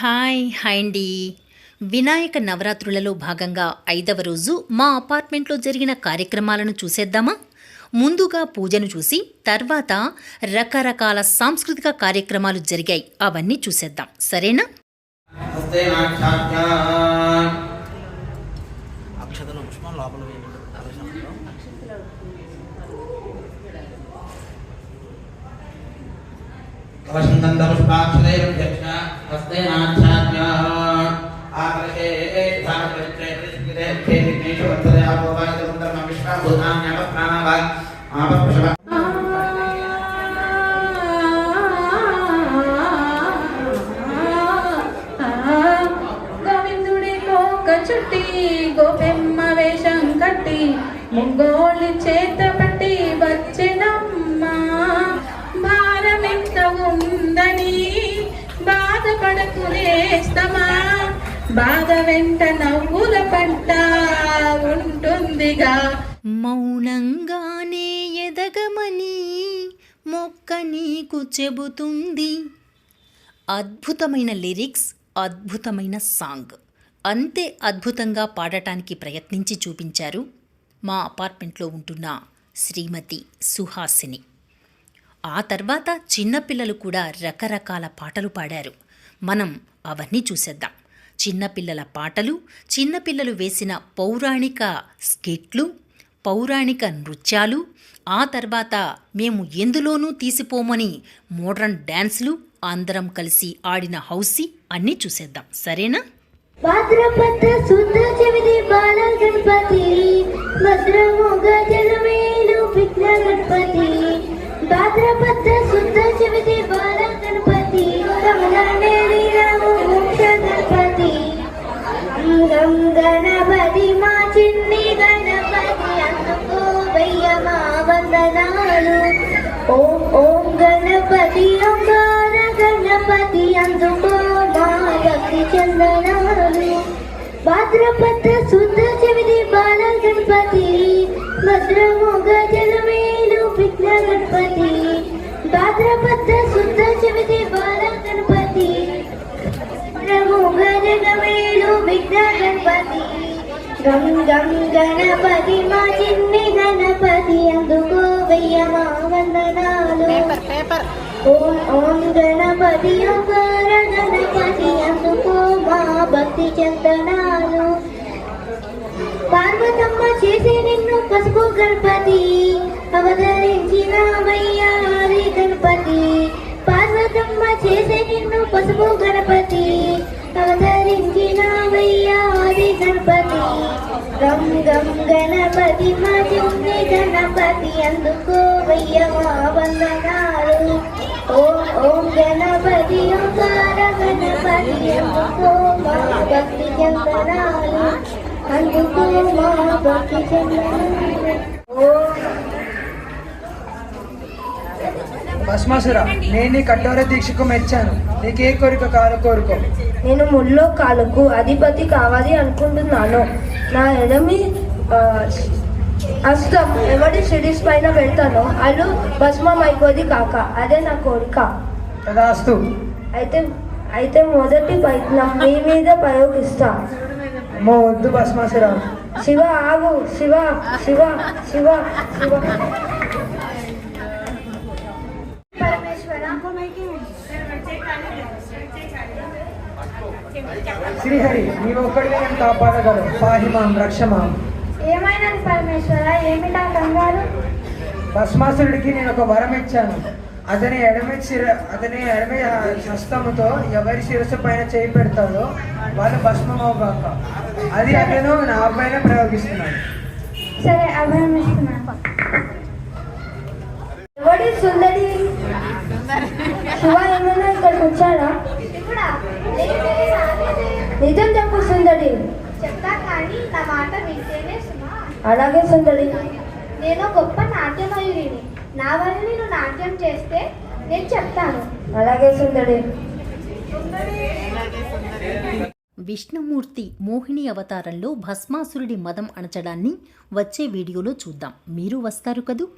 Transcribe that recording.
Hi hi అండి. వినాయక నవరాత్రులలో భాగంగా ఐదవ రోజు మా అపార్ట్మెంట్లో జరిగిన కార్యక్రమాలను చూసేద్దామా? ముందుగా పూజను చూసి తర్వాత రకరకాల సాంస్కృతిక కార్యక్రమాలు జరిగాయి. అవన్నీ చూసేద్దాం. సరేనా? అక్షతలు పుష్పం లోపల ప్రతిష్ఠితే విఘ్నేషు వర్తతే ఆపోవాయ సుందరం విశ్వాభూతాన్యాప ప్రాణవ ఆపస్పశవ గోవిందుడి కోక చుట్టి గోపెమ్మ వేషం కట్టి ముంగోళ్ళి చేత బాధ వెంట నవ్వుల పంట ఉంటుందిగా. మౌనంగానే ఎదగమని మొక్క నీకు చెబుతుంది. అద్భుతమైన లిరిక్స్ అద్భుతమైన సాంగ్. అంతే అద్భుతంగా పాడటానికి ప్రయత్నించి చూపించారు మా అపార్ట్మెంట్లో ఉంటున్న శ్రీమతి సుహాసిని. ఆ తర్వాత చిన్నపిల్లలు కూడా రకరకాల పాటలు పాడారు. మనం అవన్నీ చూసేద్దాం. చిన్నపిల్లల పాటలు చిన్నపిల్లలు వేసిన పౌరాణిక స్కిట్లు పౌరాణిక నృత్యాలు ఆ తర్వాత మేము ఎందులోనూ తీసిపోమని మోడ్రన్ డ్యాన్స్లు అందరం కలిసి ఆడిన హౌసీ అన్నీ చూసేద్దాం. సరేనా? భాద్రపద శుద్ధ చెవిది బాల గణపతి వందనాలు ఓం ఓం గణపతి ఓంకార గణపతి అందుకో మా చందనాలు. భాద్రపద శుద్ధ చెవిది బాల గణపతి భద్రముగ జలమేలు విఘ్న గణపతి. భాద్రపద శుద్ధ చెవిది బాల గణపతి భద్రముగ జలమేలు విఘ్న గణపతి. గం గం గణపతి మా చిన్ని గణపతి అందు వందనాలు ఓం ఓం గణపతి గణపతి అందుకో మా భక్తి చందనాలు. పార్వతమ్మ చేసే నిన్ను పసుపు గణపతి అవతరించిన వయ్యారి గణపతి. పార్వతమ్మ చేసే నిన్ను పసుపు గణపతి అవతరించిన గం గం గణపతి మా గణపతి అందుకో వయ్య మా వందనాలు. ఓం ఓం గణపతి ఓంకార గణపతి అందుకో మా భక్తి చందనాలు. అందుకో మా భక్తి చందనాలు. ఓం భస్మాసుర నేను నీ కఠోర దీక్షకు మెచ్చాను. నీకే కోరిక కారు కోరుకో నేను ముల్లో కాలుకు అధిపతి కావాలి అనుకుంటున్నాను. నా ఎడమి ఆ, హస్తం ఎవడి సిరీస్ పైన పెడతానో అల్లు భస్మం అయిపోది కాక అదే నా కోరిక. తదాస్తు. అయితే అయితే మొదటి ప్రయత్నం మీ మీద ప్రయోగిస్తా. అమ్మో వద్దు భస్మాసుర శివ ఆగు. శివ శివ శివ శివ. శ్రీహరి నీవు ఒక్కడిగా నేను కాపాడగలవు? పాహిమాం రక్షమాం. ఏమైనా పరమేశ్వర? ఏమిటా కంగారు? భస్మాసురుడికి నేను ఒక వరం ఇచ్చాను. అతని ఎడమ శిర అతని ఎడమ హస్తముతో ఎవరి శిరస్సు పైన చేయి పెడతాడో వాళ్ళు భస్మం అవగాక అది అతను నా పైన ప్రయోగిస్తున్నాడు. సరే అభయం ఇస్తున్నాను. ఎవడి సుందరి? శివ ఏమైనా ఇక్కడికి వచ్చాడా? నిజం చెప్పు సుందరి. చెప్తా కానీ నా మాట వింటేనే సుమా. అలాగే సుందరి. నేను గొప్ప నాట్యమయుడిని. నా వల్ల నేను నాట్యం చేస్తే నేను చెప్తాను. అలాగే సుందరి. విష్ణుమూర్తి మోహిని అవతారంలో భస్మాసురుడి మదం అణచడాన్ని వచ్చే వీడియోలో చూద్దాం. మీరు వస్తారు కదూ?